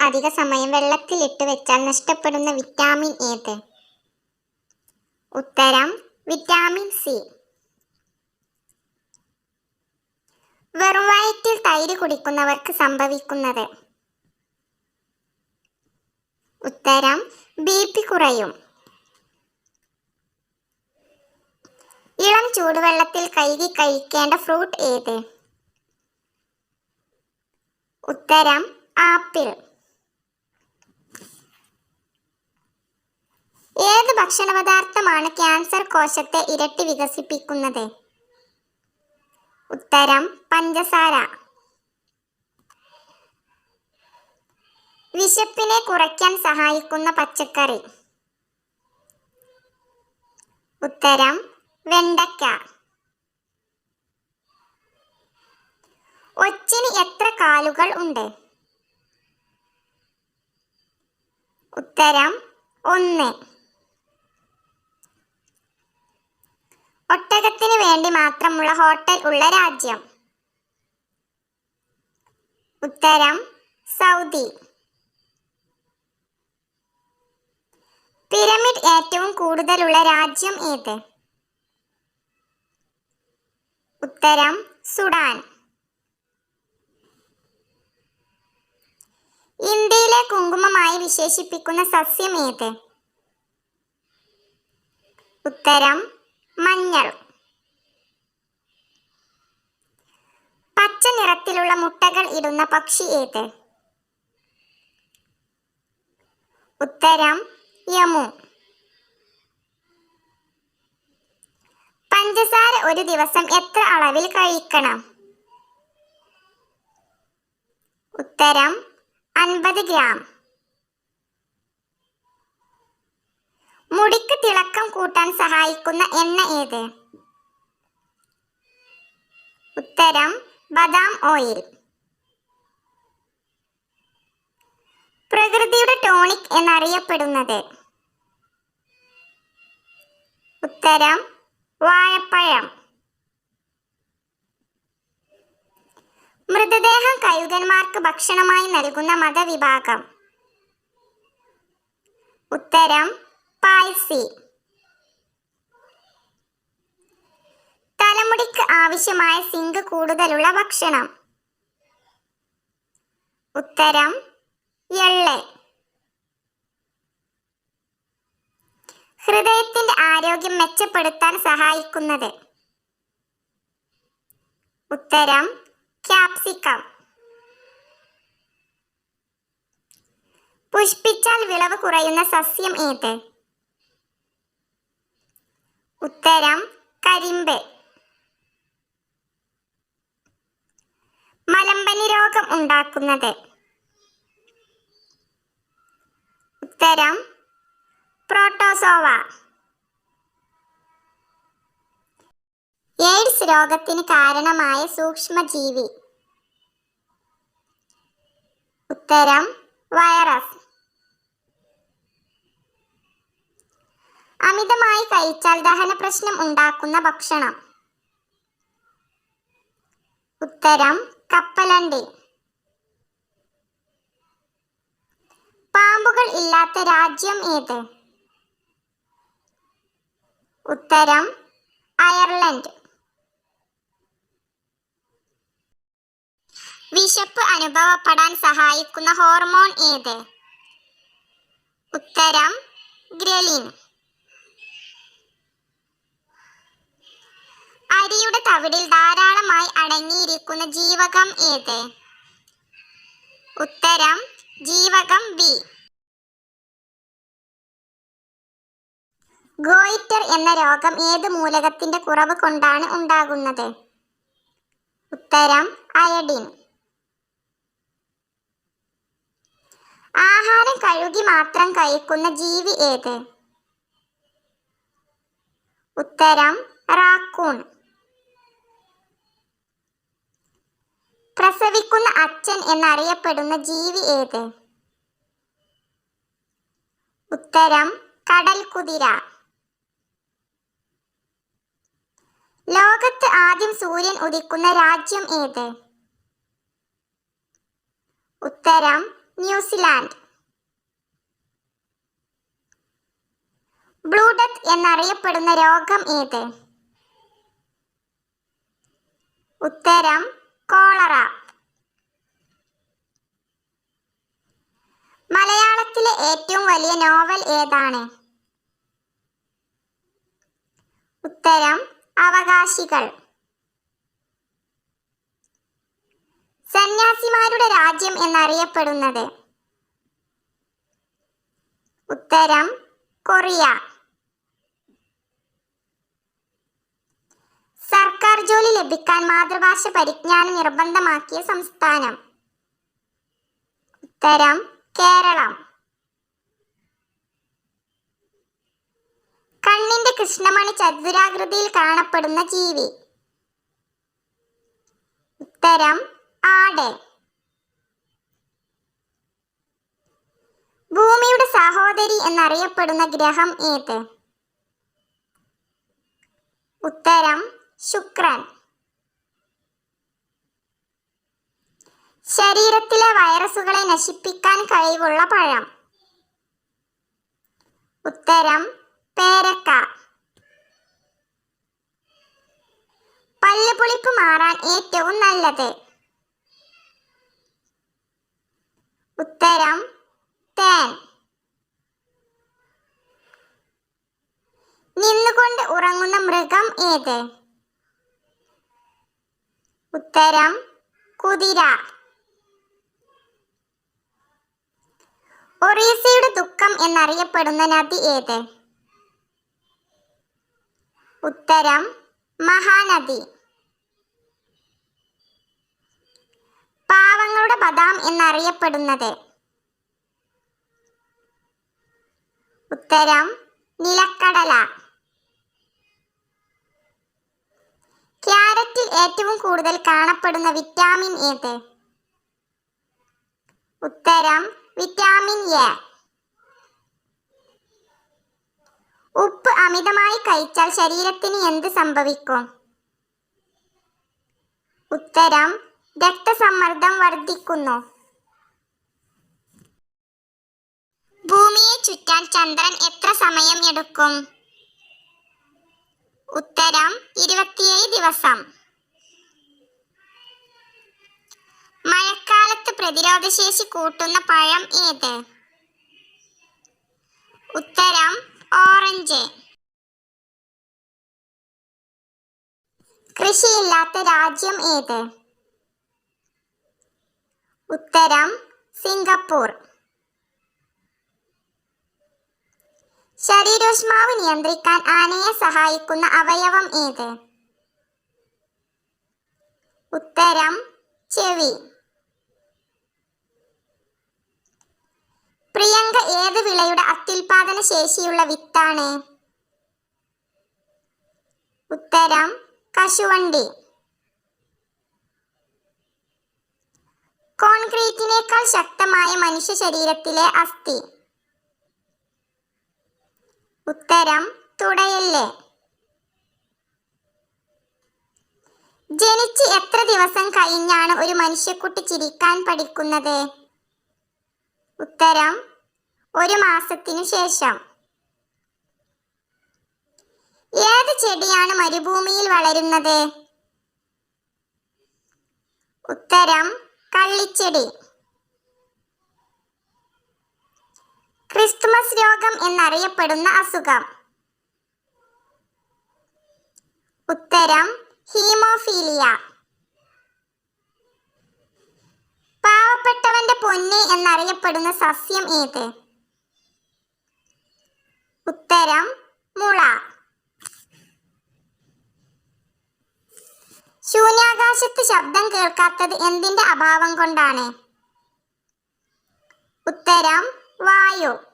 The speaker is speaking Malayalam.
അധിക സമയം വെള്ളത്തിലിട്ട് വെച്ചാൽ നഷ്ടപ്പെടുന്ന വിറ്റാമിൻ ഏത്? ഉത്തരം വിറ്റാമിൻ സി വെറും വയറ്റിൽ തൈര് കുടിക്കുന്നവർക്ക് സംഭവിക്കുന്നത്. ഉത്തരം ബി പി കുറയും. ഇളം ചൂടുവെള്ളത്തിൽ കഴുകി കഴിക്കേണ്ട ഫ്രൂട്ട് ഏത്? ഉത്തരം ആപ്പിൾ. ഏത് ഭക്ഷണപദാർത്ഥമാണ് ക്യാൻസർ കോശത്തെ ഇരട്ടി വികസിപ്പിക്കുന്നത്? ഉത്തരം പഞ്ചസാര. വിശപ്പിനെ കുറയ്ക്കാൻ സഹായിക്കുന്ന പച്ചക്കറി. ഉത്തരം വെണ്ടയ്ക്ക. ഒച്ചിന് എത്ര കാലുകൾ ഉണ്ട്? ഉത്തരം ഒന്ന്. ഒട്ടകത്തിന് വേണ്ടി മാത്രമുള്ള ഹോട്ടൽ ഉള്ള രാജ്യം. ഉത്തരം സൗദി. പിരമിഡ് ഏറ്റവും കൂടുതലുള്ള രാജ്യം ഏത്? ഉത്തരം സുഡാൻ. ഇന്ത്യയിലെ കുങ്കുമമായി വിശേഷിപ്പിക്കുന്ന സസ്യം ഏത്? ഉത്തരം മഞ്ഞൾ. പച്ച നിറത്തിലുള്ള മുട്ടകൾ ഇടുന്ന പക്ഷി ഏത്? ഉത്തരം യമു. പഞ്ചസാര ഒരു ദിവസം എത്ര അളവിൽ കഴിക്കണം? ഉത്തരം അൻപത് ഗ്രാം. മുടിക്ക് തിളക്കം കൂട്ടാൻ സഹായിക്കുന്ന എണ്ണ ഏത്? ഉത്തരം ബദാം ഓയിൽ. പ്രകൃതിയുടെ ടോണിക് എന്നറിയപ്പെടുന്നത്? ഉത്തരം വാഴപ്പഴം. മൃതദേഹം കഴുകന്മാർക്ക് ഭക്ഷണമായി നൽകുന്ന മതവിഭാഗം. ഉത്തരം പായ്സി തലമുടിക്ക് ആവശ്യമായ സിങ്ക് കൂടുതലുള്ള ഭക്ഷണം. ഉത്തരം എള്ള്. ഹൃദയത്തിന്റെ ആരോഗ്യം മെച്ചപ്പെടുത്താൻ സഹായിക്കുന്നത്. ഉത്തരം ക്യാപ്സിക്കം. പുഷ്പിച്ചാൽ വിളവ് കുറയുന്ന സസ്യം ഏത്? ഉത്തരം കരിമ്പ്. മലമ്പനി രോഗം ഉണ്ടാക്കുന്നത്. ഉത്തരം പ്രോട്ടോസോവ. എയ്ഡ്സ് രോഗത്തിന് കാരണമായ സൂക്ഷ്മജീവി. ഉത്തരം വൈറസ്. അമിതമായി കഴിച്ചാൽ ദഹന പ്രശ്നം ഉണ്ടാക്കുന്ന ഭക്ഷണം. ഉത്തരം കപ്പലണ്ടി. പാമ്പുകൾ ഇല്ലാത്ത രാജ്യം ഏത്? ഉത്തരം അയർലൻഡ്. വിശപ്പ് അനുഭവപ്പെടാൻ സഹായിക്കുന്ന ഹോർമോൺ ഏത്? ഉത്തരം ഗ്രലിൻ. അരിയുടെ തവിടിൽ ധാരാളമായി അടങ്ങിയിരിക്കുന്ന ജീവകം ഏത്? ഉത്തരം ജീവകം ബി ഗോയിറ്റർ എന്ന രോഗം ഏത് മൂലകത്തിന്റെ കുറവ് കൊണ്ടാണ് ഉണ്ടാകുന്നത്? ഉത്തരം അയഡിൻ. ആഹാരം കഴുകി മാത്രം കഴിക്കുന്ന ജീവി ഏത്? ഉത്തരം റാക്കൂൺ. പ്രസവിക്കുന്ന അച്ഛൻ എന്നറിയപ്പെടുന്ന ജീവി ഏത്? ഉത്തരം കടൽ കുതിര. ലോകത്ത് ആദ്യം സൂര്യൻ ഉദിക്കുന്ന രാജ്യം ഏത്? ഉത്തരം ന്യൂസിലാൻഡ്. ബ്ലൂ ഡെത്ത് എന്നറിയപ്പെടുന്ന രോഗം ഏത്? ഉത്തരം കോളറ. മലയാളത്തിലെ ഏറ്റവും വലിയ നോവൽ ഏതാണ്? ഉത്തരം അവകാശികൾ. സന്യാസിമാരുടെ രാജ്യം എന്നറിയപ്പെടുന്നത്. ഉത്തരം കൊറിയ. സർക്കാർ ജോലി ലഭിക്കാൻ മാതൃഭാഷ പരിജ്ഞാനം നിർബന്ധമാക്കിയ സംസ്ഥാനം. ഉത്തരം കേരളം. കണ്ണിന്റെ കൃഷ്ണമണി ചതുരാകൃതിയിൽ കാണപ്പെടുന്ന ജീവി. ഉത്തരം ആട്. ഭൂമിയുടെ സഹോദരി എന്നറിയപ്പെടുന്ന ഗ്രഹം ഏത്? ഉത്തരം ശുക്രൻ. ശരീരത്തിലെ വൈറസുകളെ നശിപ്പിക്കാൻ കഴിവുള്ള പഴം. ഉത്തരം പേരക്ക. പല്ലുപുളിപ്പ് മാറാൻ ഏറ്റവും നല്ലത്. ഉത്തരം തേൻ. നിന്നുകൊണ്ട് ഉറങ്ങുന്ന മൃഗം ഏത്? ഉത്തരം കുതിര. ഒറീസയുടെ ദുഃഖം എന്നറിയപ്പെടുന്ന നദി ഏത്? ഉത്തരം മഹാനദി. പാവങ്ങളുടെ ബദാം എന്നറിയപ്പെടുന്നത്. ഉത്തരം നിലക്കടല. ക്യാരറ്റിൽ ഏറ്റവും കൂടുതൽ കാണപ്പെടുന്ന വിറ്റാമിൻ ഏത്? ഉത്തരം വിറ്റാമിൻ എ. ഉപ്പ് അമിതമായി കഴിച്ചാൽ ശരീരത്തിന് എന്ത് സംഭവിക്കും? ഉത്തരം രക്തസമ്മർദ്ദം വർദ്ധിക്കുന്നു. ഭൂമിയെ ചുറ്റാൻ ചന്ദ്രൻ എത്ര സമയം എടുക്കും ഉത്തരം ഇരുപത്തിയേഴ് ദിവസം. മഴക്കാലത്ത് പ്രതിരോധശേഷി കൂട്ടുന്ന പഴം ഏത്? ഉത്തരം ഓറഞ്ച്. കൃഷിയില്ലാത്ത രാജ്യം ഏത്? ഉത്തരം സിംഗപ്പൂർ. ശരീരോഷ്മാവ് നിയന്ത്രിക്കാൻ ആനയെ സഹായിക്കുന്ന അവയവം ഏത്? ഉത്തരം ചെവി. പ്രിയങ്ക ഏത് വിളയുടെ അത്യുൽപാദന ശേഷിയുള്ള വിത്താണ്? ഉത്തരം കശുവണ്ടി. കോൺക്രീറ്റിനേക്കാൾ ശക്തമായ മനുഷ്യ ശരീരത്തിലെ അസ്ഥി. ഉത്തരം തുടയല്ല്. ജനിച്ച് എത്ര ദിവസം കഴിഞ്ഞാണ് ഒരു മനുഷ്യക്കുട്ടി ചിരിക്കാൻ പഠിക്കുന്നത്? ഉത്തരം ഒരു മാസത്തിനു ശേഷം. ഏത് ചെടിയാണ് മരുഭൂമിയിൽ വളരുന്നത്? ഉത്തരം കള്ളിച്ചെടി. ക്രിസ്തുമസ് രോഗം എന്നറിയപ്പെടുന്ന അസുഖം. ഉത്തരം ഹീമോഫീലിയ. പാവപ്പെട്ടവന്റെ പൊന്ന് എന്നറിയപ്പെടുന്ന സസ്യം ഏത്? ഉത്തരം മുള. ശൂന്യാകാശത്ത് ശബ്ദം കേൾക്കാത്തത് എന്തിന്റെ അഭാവം കൊണ്ടാണ്? ഉത്തരം വായു.